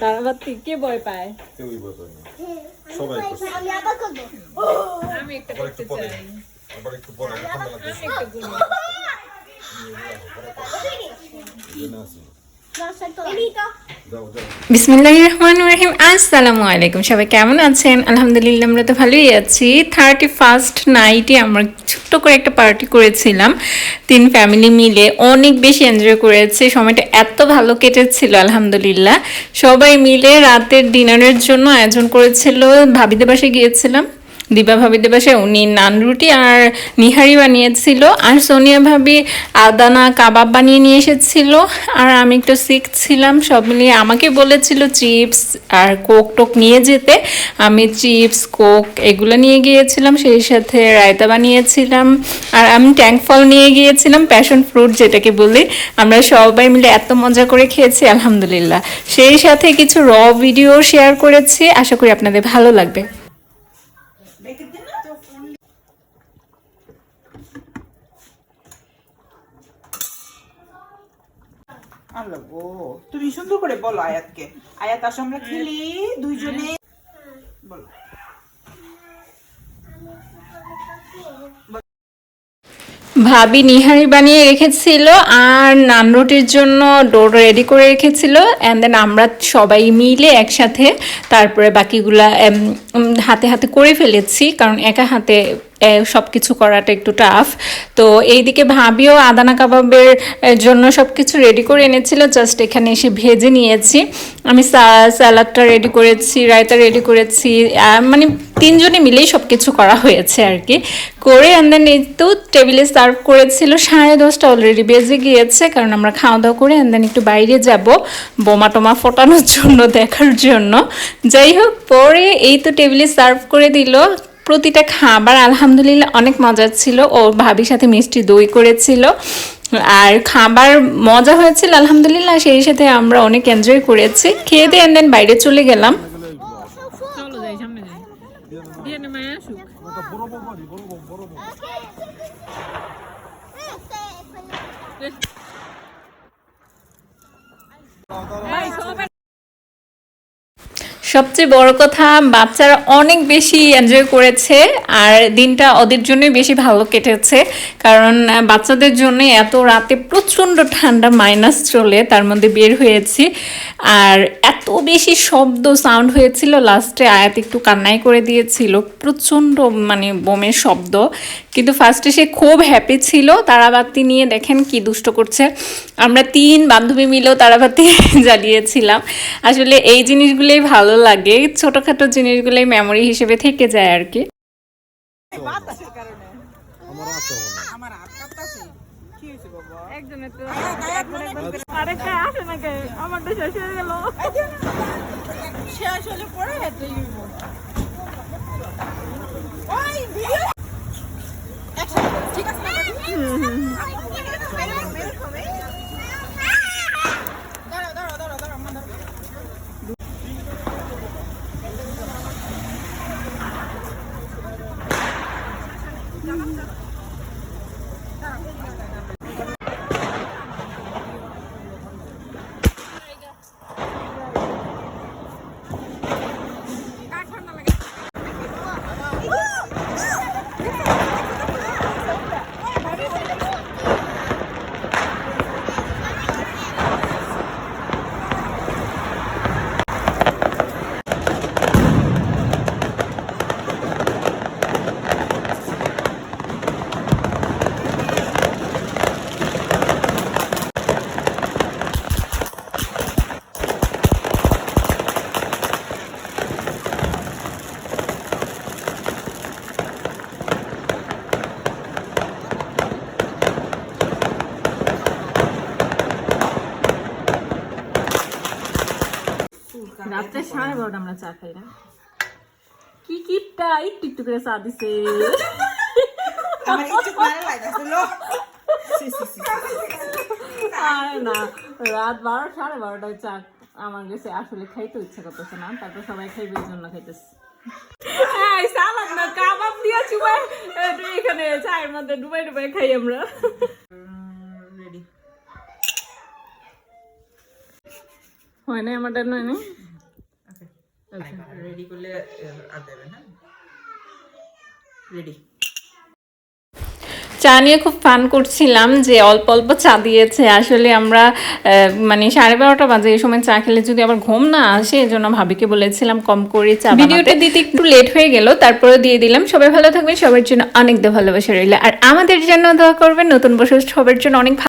তারাবাতি কে ভয় পায়? কেউই বোঝে না। সবাই আমি আবার করব। আমি একটা করতে চাই। আবার একটু পরে আমি একটা গুলি বিসমিল্লাহ রহমান রহিম আসসালামু আলাইকুম সবাই কেমন আছেন? আলহামদুলিল্লাহ, আমরা তো ভালোই আছি। থার্টি ফার্স্ট নাইটে আমরা ছোট্ট করে একটা পার্টি করেছিলাম। তিন ফ্যামিলি মিলে অনেক বেশি এনজয় করেছি। সময়টা এত ভালো কেটেছিল, আলহামদুলিল্লাহ। সবাই মিলে রাতের ডিনারের জন্য আয়োজন করেছিল। ভাবিদের বাসায় গিয়েছিলাম। দিবা ভাবিদের বাসায় উনি নান রুটি আর নিহারি বানিয়েছিল। আর সোনিয়া ভাবি আদানা কাবাব বানিয়ে নিয়ে এসেছিল। আর আমি একটু শিখছিলাম সব মিলিয়ে আমাকে বলেছিল চিপস আর কোক টোক নিয়ে যেতে। আমি চিপস, কোক এগুলো নিয়ে গিয়েছিলাম, সেই সাথে রায়তা বানিয়েছিলাম। আর আমি ট্যাঙ্ক ফল নিয়ে গিয়েছিলাম প্যাশন ফ্রুট যেটাকে বলি। আমরা সবাই মিলে এত মজা করে খেয়েছি, আলহামদুলিল্লাহ। সেই সাথে কিছু র ভিডিও শেয়ার করেছি, আশা করি আপনাদের ভালো লাগবে। আল্লাহ গো তুমি সুন্দর করে বলো আয়াতকে। আয়াত আসো আমরা খেলি দুইজনে। বলো। ভাবি নিহারি বানিয়ে রেখেছিল আর নানরুটির জন্য ডোর রেডি করে রেখেছিল অ্যান্ড দেন আমরা সবাই মিলে একসাথে তারপরে বাকিগুলা হাতে হাতে করে ফেলেছি, কারণ একা হাতে সব কিছু করাটা একটু টাফ তো এইদিকে ভাবিও আদানা কাবাবের জন্য সব কিছু রেডি করে এনেছিল। জাস্ট এখানে এসে ভেজে নিয়েছি। আমি স্যালাডটা রেডি করেছি, রায়তা রেডি করেছি। মানে তিনজনে মিলেই সব কিছু করা হয়েছে আর কি করে অ্যান্ড দেন এই তো টেবিলে সার্ভ করেছিল। সাড়ে দশটা অলরেডি বেজে গিয়েছে, কারণ আমরা খাওয়া দাওয়া করে অ্যান্ড দেন একটু বাইরে যাব বোমা টোমা ফোটানোর জন্য দেখার জন্য। যাই হোক, পরে এই তো টেবিলে সার্ভ করে দিল। প্রতিটা খাবার আলহামদুলিল্লাহ অনেক মজার ছিল। ও ভাবির সাথে মিষ্টি দই করেছিল। আর খাবার মজা হয়েছিল আলহামদুলিল্লাহ, সেই সাথে আমরা অনেক এনজয় করেছি। খেয়ে দিয়ে দেন বাইরে চলে গেলাম যাই দিয়ে নে মায়া আসুক ভাই সবাই সবচেয়ে বড় কথা, বাচ্চারা অনেক বেশি এনজয় করেছে আর দিনটা ওদের জন্যই বেশি ভালো কেটেছে। কারণ বাচ্চাদের জন্য এত রাতে প্রচণ্ড ঠান্ডা মাইনাস চলে, তার মধ্যে বের হয়েছি। আর এত বেশি শব্দ সাউন্ড হয়েছিল লাস্টে আয়াত একটু কান্নাই করে দিয়েছিল। প্রচণ্ড মানে বোমের শব্দ। কিন্তু ফার্স্টে সে খুব হ্যাপি ছিল তারাবাতি নিয়ে দেখেন কি দুষ্ট করছে। আমরা তিন বান্ধবী মিলেও তারাবাতি জ্বালিয়েছিলাম। আসলে এই জিনিসগুলোই ভালো লাগে ছোটোখাটো জিনিসগুলোই মেমোরি হিসেবে থেকে যায় আর কি। আমার আসো না আমার হাত কাঁপতাছে কি হয়েছে বাবা? একজনের তো আয়াত করবে আরেকটা আসে না কে? আমারটা শেষ হয়ে গেল। শেষ হলে পরে রাত্রে সাড়ে বারোটা আমরা চা খাই না কি কিপটা একটু একটু করে চা দিছে আমার একটু ভালো লাগতেছিল সি সি সি আরে না রাত বারো সাড়ে বারোটায় চা আমার কাছে আসলে খাইতে ইচ্ছা করতেছে না তারপর সবাই খাইবে এই জন্য খাইতেছে এই সালাদ না কাবাব দিয়া চুবাই একটু এখানে চায়ের মধ্যে ডুবাই ডুবাই খাই আমরা রেডি হয় না আমারটা নয় না রেডি করলে আর দেবেন হ্যাঁ? রেডি চা নিয়ে খুব ফান করছিলাম যে অল্প অল্প চা দিয়েছে। আসলে আমরা মানে সাড়ে বারোটা বাজে এই সময় চা খেলে যদি আবার ঘুম না আসে এই জন্য ভাবিকে বলেছিলাম কম করে চা ভিডিওটা দিতে একটু লেট হয়ে গেল তারপরে দিয়ে দিলাম। সবাই ভালো থাকবেন সবার জন্য অনেক ভালোবাসা রইল। আর আমাদের জন্য দোয়া করবেন নতুন বছর সবার জন্য অনেক ভালো